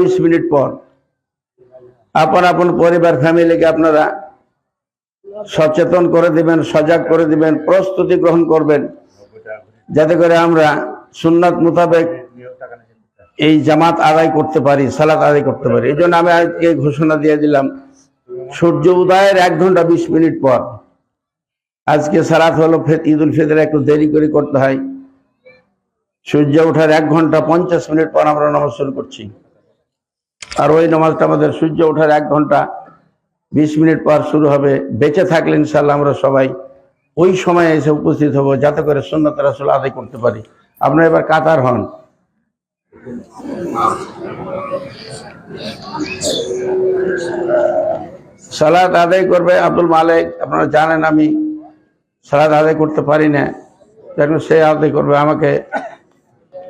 বিশ মিনিট পর। আপন আপন পরিবার, ফ্যামিলিকে আপনারা সচেতন করে দিবেন, সজাগ করে দিবেন, প্রস্তুতি গ্রহণ করবেন, যাতে করে আমরা সুন্নাত মোতাবেক এই জামাত আদায় করতে পারি, সালাত আদায় করতে পারি। এই আমি আজকে ঘোষণা দিয়ে দিলাম, সূর্য উদয়ের এক ঘণ্টা বিশ মিনিট পর। আজকে সালাত হলো ঈদ উল ফিতর একটু দেরি করে করতে হয়। সূর্য ওঠার এক ঘণ্টা পঞ্চাশ মিনিট পর আমরা নামাজ শুরু করছি। আর ওই নামাজটা আমাদের সূর্য ওঠার এক ঘণ্টা, বিশ মিনিট পর শুরু হবে। বেঁচে থাকলে ইনশাল্লাহ আমরা সবাই ওই সময়ে এসে উপস্থিত হব, যাতে করে সুন্নত রাসুল আদায় করতে পারি। আপনারা এবার কাতার হন। সালাদ আদায় করবে আব্দুল মালিক। আপনারা জানেন আমি সালাদ আদায় করতে পারি না। সে আদায় করবে, আমাকে,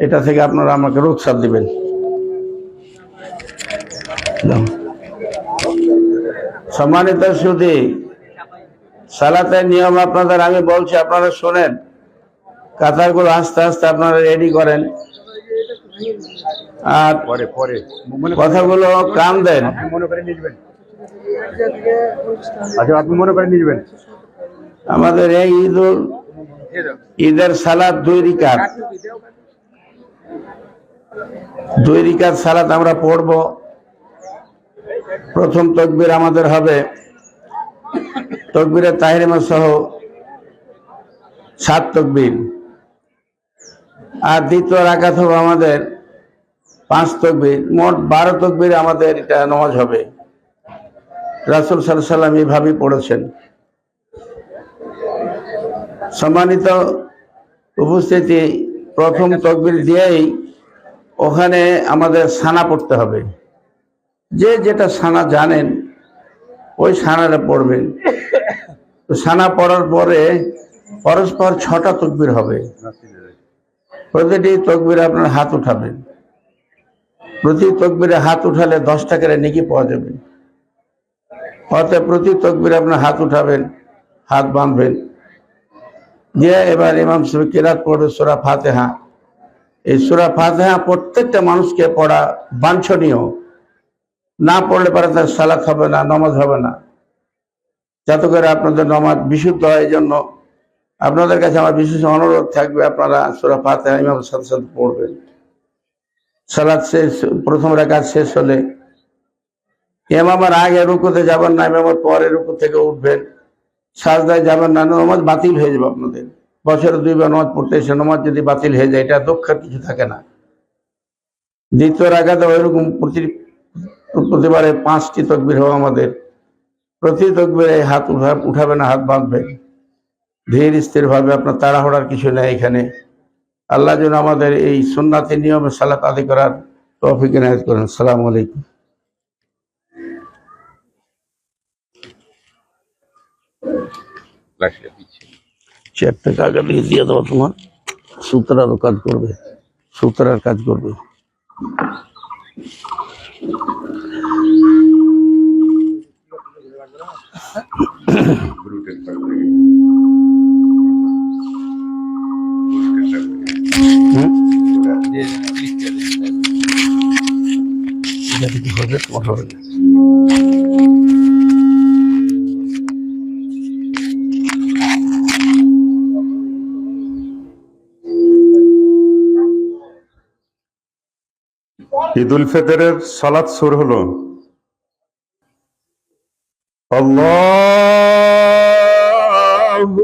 এটা থেকে আপনারা আমাকে রুখসাত দিবেন। দাও। সম্মানিত সুদী সালাতের নিয়ম আপনাদের আমি বলছি আপনারা শোনেন। কাতারগুলো আস্তে আস্তে আপনারা রেডি করেন। আর পরে পরে। কথাগুলো কান দেন। মনে করে আচ্ছা আপনি মনে করে নিবেন? আমাদের এই ঈদুল ঈদের সালাদ দুই রিকাত। দুই রিকাত সালাত আমরা পড়ব। প্রথম তকবির আমাদের হবে তকবিরের তাহিরিমা সহ সাত তকবির। আর দ্বিতীয় রাকাত হবে আমাদের পাঁচ তকবির। মোট বারো তকবির আমাদের এটা নামাজ হবে। রাসুল সাল্লাহ সাল্লাম এইভাবেই পড়েছেন। সম্মানিত উপস্থিতি, প্রথম তকবির দিয়েই ওখানে আমাদের সানা পড়তে হবে। যে যেটা সানা জানেন, ওই সানাটা পড়বেন। তো সানা পড়ার পরে পরস্পর ছটা তকবির হবে। প্রতিটি তকবিরে আপনার হাত উঠাবেন। প্রতি তকবিরে হাত উঠালে দশ টাকার নেকি পাওয়া যাবে। অতএব প্রতি তকবিরে আপনার হাত উঠাবেন, হাত বাঁধবেন। দিয়ে এবার ইমাম সাহেব কিরাত পড়বে সুরা ফাতেহা। এই সুরা ফাতেহা প্রত্যেকটা মানুষকে পড়া বাঞ্ছনীয়। না পড়লে পরে তার সালাত হবে না, নমাজ হবে না। যাতে করে আপনাদের নমাজ বিশুদ্ধ হয় জন্য আপনাদের কাছে আমার বিশেষ অনুরোধ থাকবে, আপনারা সুরা ফাতেহা ইমামের সাথে সাথে পড়বেন। সালাদ শেষ, প্রথম রেখা শেষ হলে ইমামের আগে রুকুতে যাবেন না ইমামের পরে রুকু থেকে উঠবেন। সাজদায় যাবেন না, নমাজ বাতিল হয়ে যাবে আপনাদের। বছরে দুইবার নমাজ পড়তে এসে নমাজ যদি বাতিল হয়ে যায়, এটা দুঃখের কিছু থাকে না। দ্বিতীয় রাখাতে ওইরকম প্রতি প্রতিবারে পাঁচটি তকবির হবে আমাদের। প্রতি তকবিরে হাত উঠা, উঠাবে না, হাত বাঁধবে। ধীর স্থির ভাবে আপনার তাড়াহুড়ার কিছু নেই এখানে। আল্লাহ যেন আমাদের এই সুন্নাতি নিয়মে সালাত আদি করার তৌফিক এনায়ত করেন। সালাম আলাইকুম। দিয়ে দিয়ে দেবো তোমার সুতরারও কাজ করবে সুতরার কাজ করবে হুম? এটা কি হবে তোমার হবে না। ঈদ উল ফিতরের সালাত সুর হলো আল্লাহু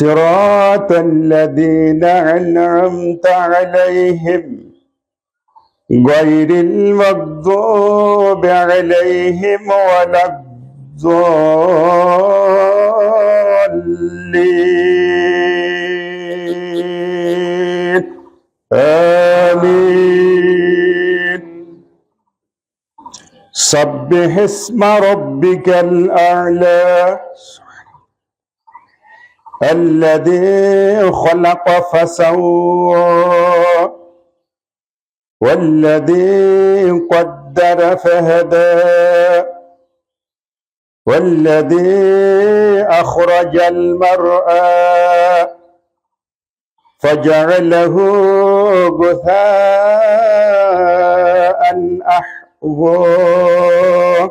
صراط الذين أنعمت عليهم غير المغضوب عليهم ولا الضالين. آمين. سبح اسم ربك الأعلى. الذي خلق فسوى والذي قدر فهدى والذي أخرج المرأى فجعله غثاء أحوى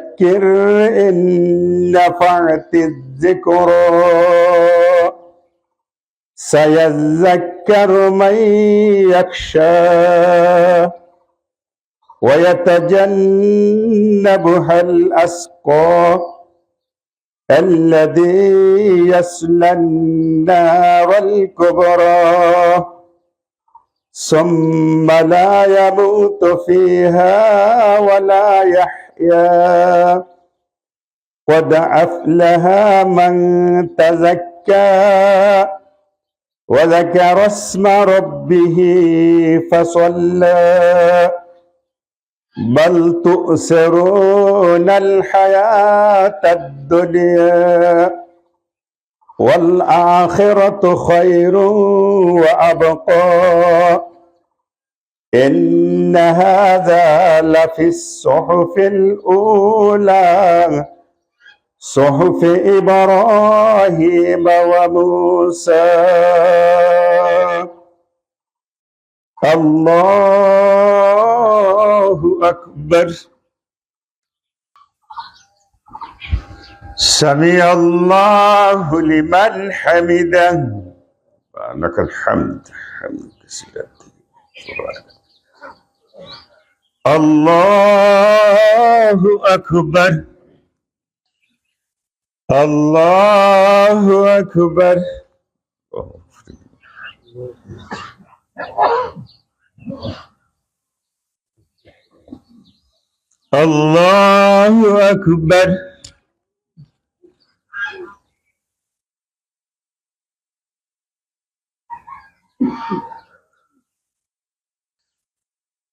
إن نفعت الذكرى سيذكر من يخشى ويتجنبها الأسقى الذي يصلى النار الكبرى. ثم لا يموت فيها ولا يحيا قد أفلح من تزكى وذكر اسم ربه فصلى. بل تؤثرون الحياة الدنيا والآخرة خير وأبقى. إن هذا لفي الصحف الأولى صحف إبراهيم وموسى. الله أكبر. سمع الله لمن حمده. لك الحمد حمد كثيرا Allahu Ekber Allahu Ekber Allahu Ekber Thank you.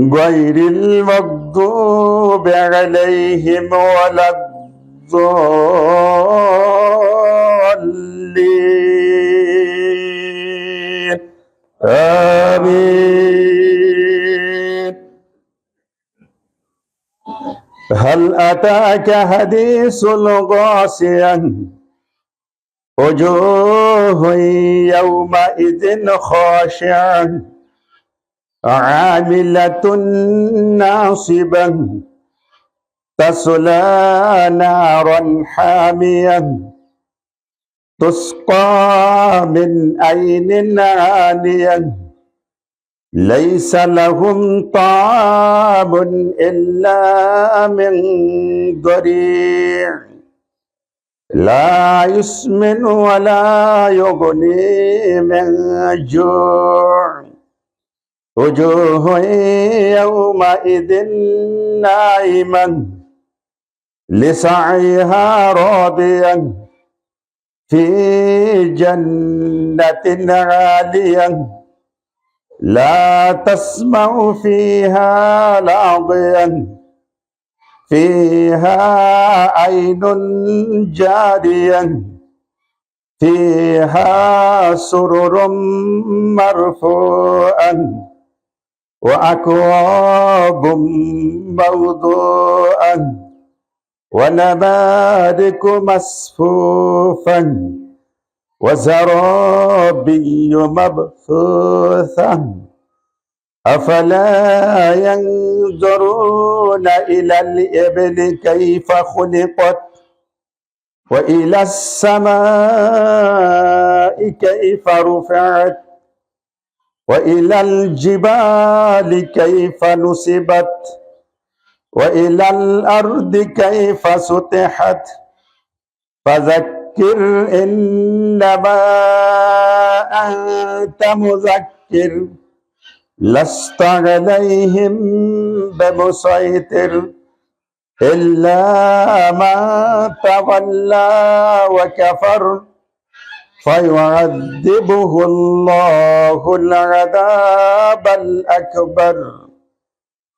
غير المغضوب عليهم ولا الضالين. آمين. هل أتاك حديث الغاشية؟ وجوه يومئذ خاشعة. عاملة ناصبة تصلى نارا حامية تسقى من عين آنية ليس لهم طعام إلا من ضريع. لا يسمن ولا يغني من جوع. وجوه يومئذ ناعمة لسعيها راضية في جنة عالية لا تسمع فيها لاغيا فيها عين جارية فيها سرر مرفوعا وأكواب موضوعا ونمارق مصفوفا وزرابي مبثوثا أفلا ينظرون إلى الإبل كيف خلقت وإلى السماء كيف رفعت وإلى الجبال كيف نصبت؟ وإلى الأرض كيف سطحت؟ فذكر إنما أنت مذكر لست عليهم بمسيطر إلا ما تولى وكفر. فيعذبه الله العذاب الأكبر.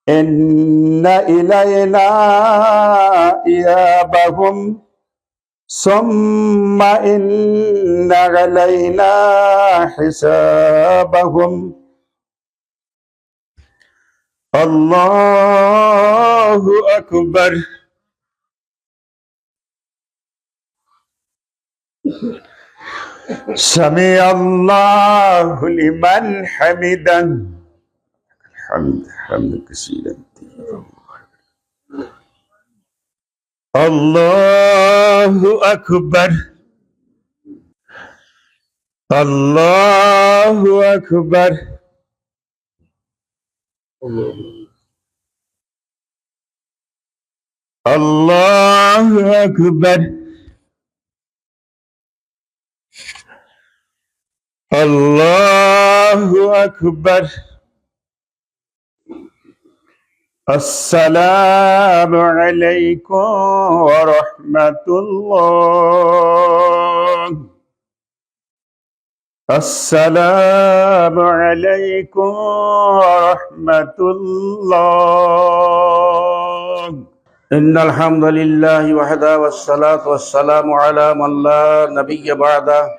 إن إلينا إيابهم. ثم إن علينا حسابهم. الله أكبر. سمع الله لمن حمدا الحمد حمد كثيرا الله أكبر الله أكبر الله أكبر الله أكبر السلام عليكم ورحمة الله السلام عليكم ورحمة الله إن الحمد لله وحده والصلاة والسلام على من لا نبي بعده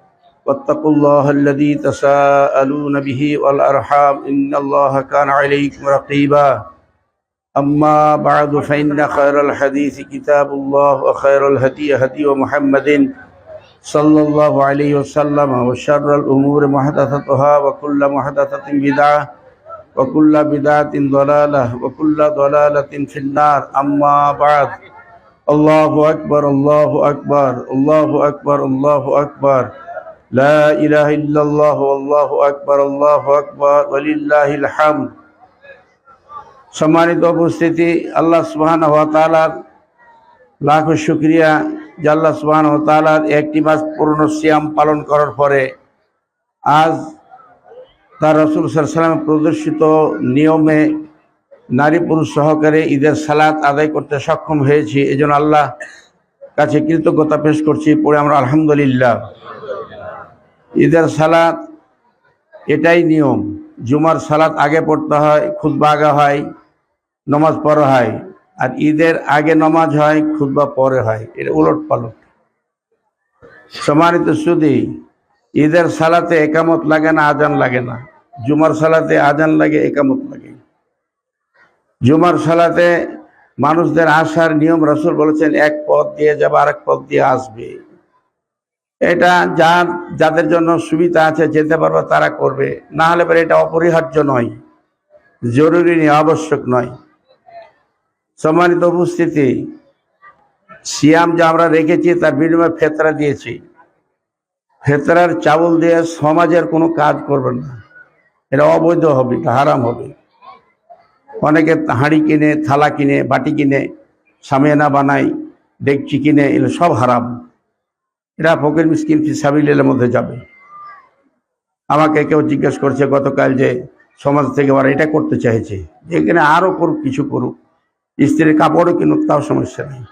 واتقوا الله الذي تساءلون به والأرحام إن الله كان عليكم رقيبا. أما بعد فإن خير الحديث كتاب الله وخير الهدي هدي محمد صلى الله عليه وسلم وشر الأمور محدثتها وكل محدثة بدعة وكل بدعة ضلالة وكل ضلالة في النار. أما بعد الله أكبر الله أكبر الله أكبر الله أكبر. لا إله إلا الله والله أكبر الله أكبر ولله الحمد সম্মানিত উপস্থিতি আল্লাহ সুবহান ওয়া তাআলার লাখো শুক্রিয়া যে আল্লাহ সুবহান ওয়া তাআলার একটি মাস পূর্ণ সিয়াম পালন করার পরে আজ তার রসুল সাল্লাম প্রদর্শিত নিয়মে নারী পুরুষ সহকারে ঈদের সালাত আদায় করতে সক্ষম হয়েছি এই জন্য আল্লাহ কাছে কৃতজ্ঞতা পেশ করছি পরে আমরা আলহামদুলিল্লাহ ঈদের সালাত এটাই নিয়ম। জুমার সালাত আগে পড়তে হয়, খুতবা আগে হয়, নমাজ পড়া হয়। আর ঈদের আগে নমাজ হয়, খুতবা পরে হয়। এটা উলট পালট সম্মানিত সুদী ঈদের সালাতে একামত লাগে না, আজান লাগে না? জুমার সালাতে আজান লাগে, একামত লাগে। জুমার সালাতে মানুষদের আসার নিয়ম রসুল বলেছেন, এক পথ দিয়ে যাবে, আরেক পথ দিয়ে আসবে। এটা যার যাদের জন্য সুবিধা আছে, যেতে পারবে, তারা করবে। না হলে পরে এটা অপরিহার্য নয়। জরুরি নয়, আবশ্যক নয়। সম্মানিত উপস্থিতি, সিয়াম যা আমরা রেখেছি, তার বিনিময়ে ফেতরা দিয়েছি। ফেতরার চাউল দিয়ে সমাজের কোনো কাজ করবেন না। এটা অবৈধ হবে হারাম হবে। অনেকে হাঁড়ি কিনে, থালা কিনে, বাটি কিনে, সামিয়ানা বানায়, ডেকচি কিনে, এগুলো সব হারাম। এরা ফকির মিসকিন ফিসাবিলের মধ্যে যাবে। আমাকে কেউ জিজ্ঞেস করছে, গতকাল যে সমাজ থেকে ওরা এটা করতে চাইছে। এখানে আরও করুক, কিছু করুক। স্ত্রীর কাপড়ও কিনুক, তাও সমস্যা নেই।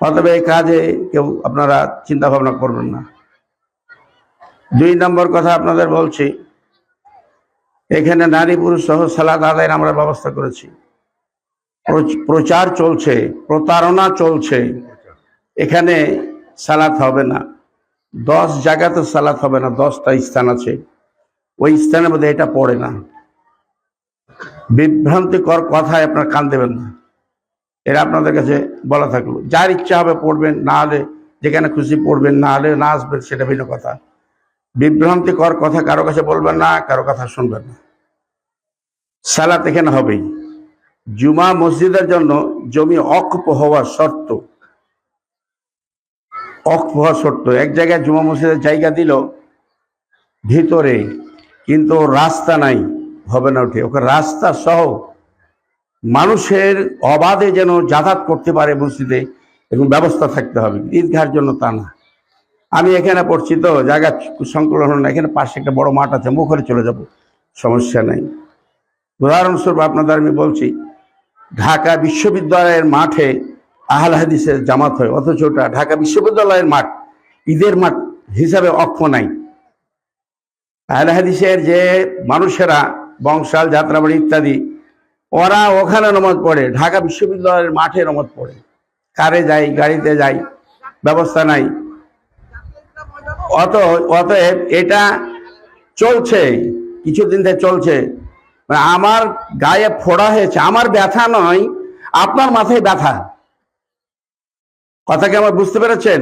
অতএব এই কাজে কেউ আপনারা চিন্তা ভাবনা করবেন না। দুই নম্বর কথা আপনাদের বলছি, এখানে নারী পুরুষ সহ সালাদ আদায়ের আমরা ব্যবস্থা করেছি। প্রচ- প্রচার চলছে, প্রতারণা চলছে। এখানে সালাত হবে না। দশ জায়গাতে সালাত হবে না, দশটা স্থান আছে। ওই স্থানের মধ্যে এটা পড়ে না। বিভ্রান্তিকর কথায় আপনার কান দেবেন না। এরা আপনাদের কাছে বলা থাকল, যার ইচ্ছা হবে পড়বেন, না হলে যেখানে খুশি পড়বেন, না হলে না আসবেন, সেটা ভিন্ন কথা। বিভ্রান্তিকর কথা কারও কাছে বলবেন না, কারও কথা শুনবেন না। সালাত এখানে হবেই। জুমা মসজিদের জন্য জমি অক্ষ হওয়ার শর্ত অক্ষ হওয়ার শর্ত এক জায়গায় জুমা মসজিদের জায়গা দিল, ভিতরে কিন্তু রাস্তা নাই, হবে না উঠে। ওকে রাস্তা সহ মানুষের অবাধে যেন যাতায়াত করতে পারে মসজিদে এবং ব্যবস্থা থাকতে হবে। ঈদগাহের জন্য তা না। আমি এখানে পড়ছি তো, জায়গা সংকুলন এখানে পাশে একটা বড় মাঠ আছে মুখরে চলে যাব, সমস্যা নেই। উদাহরণস্বরূপ আপনাদের আমি বলছি, ঢাকা বিশ্ববিদ্যালয়ের মাঠে আহল হাদিসের জামাত হয়, অথচ ওটা ঢাকা বিশ্ববিদ্যালয়ের মাঠ, ঈদের মাঠ হিসাবে অক্ষ নাই। আহল হাদিসের যে মানুষেরা, বংশাল, যাত্রাবাড়ি ইত্যাদি, ওরা ওখানে নমাজ পড়ে, ঢাকা বিশ্ববিদ্যালয়ের মাঠে নমাজ পড়ে। কারে যাই গাড়িতে যাই ব্যবস্থা নাই। অত, অতএব এটা চলছে, কিছুদিন থেকে চলছে। মানে আমার গায়ে ফোড়া হয়েছে, আমার ব্যথা নয়, আপনার মাথায় ব্যথা। কথা কি আমার বুঝতে পেরেছেন?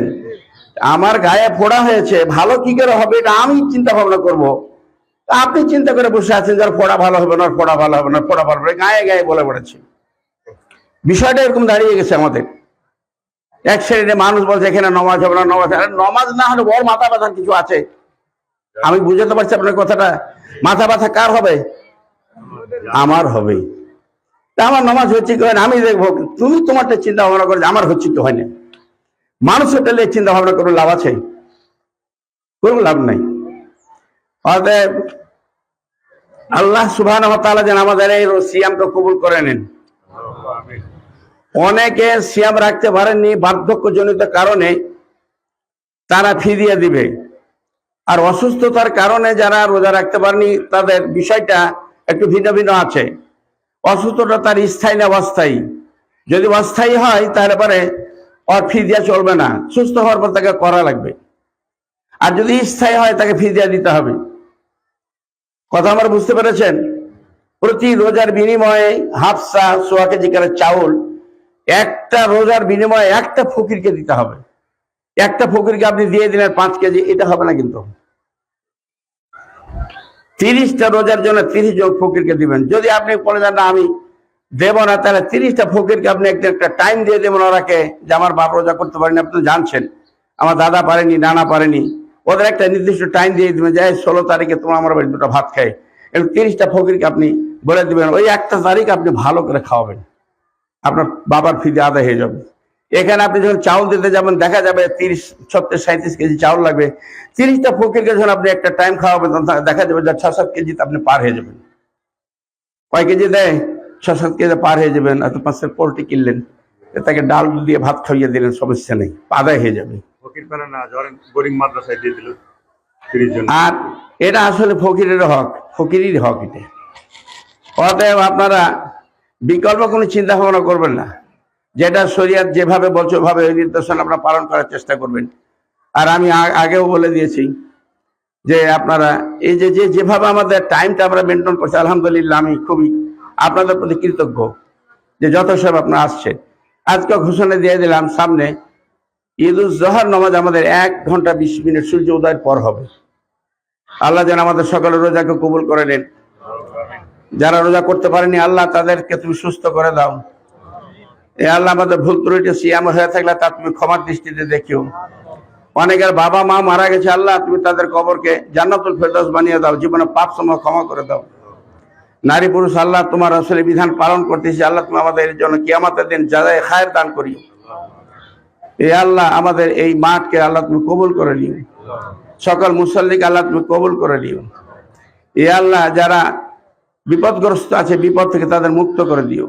আমার গায়ে ফোড়া হয়েছে, ভালো কি করে হবে এটা আমি চিন্তা ভাবনা করব। আপনি চিন্তা করে বসে আছেন যার ফোড়া ভালো হবে না ফোড়া ভালো হবে না ফোড়া ভালো হবে গায়ে গায়ে বলে পড়েছে বিষয়টা এরকম দাঁড়িয়ে গেছে আমাদের। এক শ্রেণীতে মানুষ বলছে, এখানে নমাজ হবে না, নমাজ। নমাজ না হলে বড় মাথা ব্যথার কিছু আছে? আমি বুঝাতে পারছি আপনার কথাটা। মাথা ব্যথা কার হবে? আমার হবে তা আমার নমাজ হচ্ছে কি হয় না, আমি দেখব। তুমি তোমারটা চিন্তা ভাবনা করে আমার হচ্ছে কি হয় না। মানুষের তাহলে চিন্তা ভাবনা করে লাভ আছে? কোনো লাভ নাই। আল্লাহ সুবাহ যেন আমাদের এই সিয়ামটা কবুল করে নেন। অনেকে সিয়াম রাখতে পারেননি, বার্ধক্যজনিত কারণে তারা ফিরিয়ে দিবে। আর অসুস্থতার কারণে যারা রোজা রাখতে পারেনি তাদের বিষয়টা একটু ভিন্ন ভিন্ন আছে। অসুস্থতা তার স্থায়ী না অস্থায়ী? যদি অস্থায়ী হয়, তাহলে পরে ওর ফি দেওয়া চলবে না, সুস্থ হওয়ার পর তাকে করা লাগবে। আর যদি স্থায়ী হয়, তাকে ফি দেওয়া দিতে হবে। কথা আমরা বুঝতে পেরেছেন? প্রতি রোজার বিনিময়ে হাফসা সোয়া কেজি করে চাউল, একটা রোজার বিনিময়ে একটা ফকিরকে দিতে হবে। একটা ফকিরকে আপনি দিয়ে দিলেন পাঁচ কেজি, এটা হবে না কিন্তু। তিরিশটা রোজার জন্য তিরিশ জন ফকিরকে দিবেন। যদি আপনি বলে যান না, আমি দেব না, তাহলে তিরিশটা ফকিরকে আপনি একদিন একটা টাইম দিয়ে দেবেন ওরাকে যে আমার বাপ রোজা করতে পারেনি, আপনি জানছেন। আমার দাদা পারেনি, নানা পারেনি। ওদের একটা নির্দিষ্ট টাইম দিয়ে দিবেন, যে ষোলো তারিখে তোমার আমার বাড়ি দুটো ভাত খাই। এবং তিরিশটা ফকিরকে আপনি বলে দিবেন, ওই একটা তারিখ আপনি ভালো করে খাওয়াবেন। আপনার বাবার ফিদে আদায় হয়ে যাবে। এখানে আপনি যখন চাউল দিতে যাবেন, দেখা যাবে তিরিশ, ছত্রিশ সাঁত্রিশ কেজি চাউল লাগবে। তিরিশটা ফকিরকে যখন আপনি একটা টাইম খাওয়াবেন, তখন দেখা যাবে যে ছ সাত কেজিতে আপনি পার হয়ে যাবেন। কয় কেজি দেয়? ছ সাত কেজি পার হয়ে যাবেন এত পাঁচের পোলট্রি কিনলেন তাকে ডাল দিয়ে ভাত খাইয়ে দিলেন সমস্যা নেই আদায় হয়ে যাবে। আর এটা আসলে ফকিরের হক ফকিরের হক এটা। অতএব আপনারা বিকল্প কোনো চিন্তা ভাবনা করবেন না। যেটা শরিয়াত যেভাবে বলছে ওভাবে ওই নির্দেশন আপনারা পালন করার চেষ্টা করবেন। আর আমি আগেও বলে দিয়েছি যে আপনারা এই যে যে যেভাবে আমাদের টাইমটা আমরা মেনটেন করছি আলহামদুলিল্লাহ আমি খুবই আপনাদের প্রতি কৃতজ্ঞ যে যত সব আপনারা আসছে। আজকে ঘোষণা দিয়ে দিলাম সামনে, ঈদ উজ জোহর নামাজ আমাদের এক ঘণ্টা বিশ মিনিট সূর্য উদয়ের পর হবে। আল্লাহ যেন আমাদের সকলের রোজাকে কবুল করে নেন। যারা রোজা করতে পারেনি, আল্লাহ তাদেরকে তুমি সুস্থ করে দাও। এ আল্লাহ আমাদের ভুল ত্রুটি সিয়াম হয়ে থাকলে তা তুমি ক্ষমার দৃষ্টিতে দেখিও। অনেকের বাবা মা মারা গেছে, আল্লাহ তুমি তাদের কবরকে জান্নাতুল ফেরদৌস বানিয়ে দাও। জীবনে পাপ সময় ক্ষমা করে দাও। নারী পুরুষ, আল্লাহ তোমার আসলে বিধান পালন করতেছি। আল্লাহ তুমি আমাদের জন্য কিয়ামতের দিন যাদের খায়ের দান করিও। এ আল্লাহ আমাদের এই মাঠকে আল্লাহ তুমি কবুল করে নিও। সকল মুসল্লিকে আল্লাহ তুমি কবুল করে নিও। এ আল্লাহ যারা বিপদগ্রস্ত আছে, বিপদ থেকে তাদের মুক্ত করে দিও।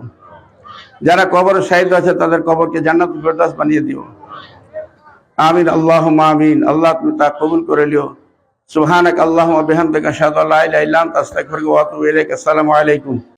যারা কবর শাহিদ আছে, তাদের কবরকে জান্নাত বানিয়ে দিও। আমিন আল্লাহ আমিন। আল্লাহ তুমি তা কবুল করে سبحانک اللہم و بحمدک اشہدو اللہ علیہ اللہ انت استغفرک و اتوب السلام علیکم۔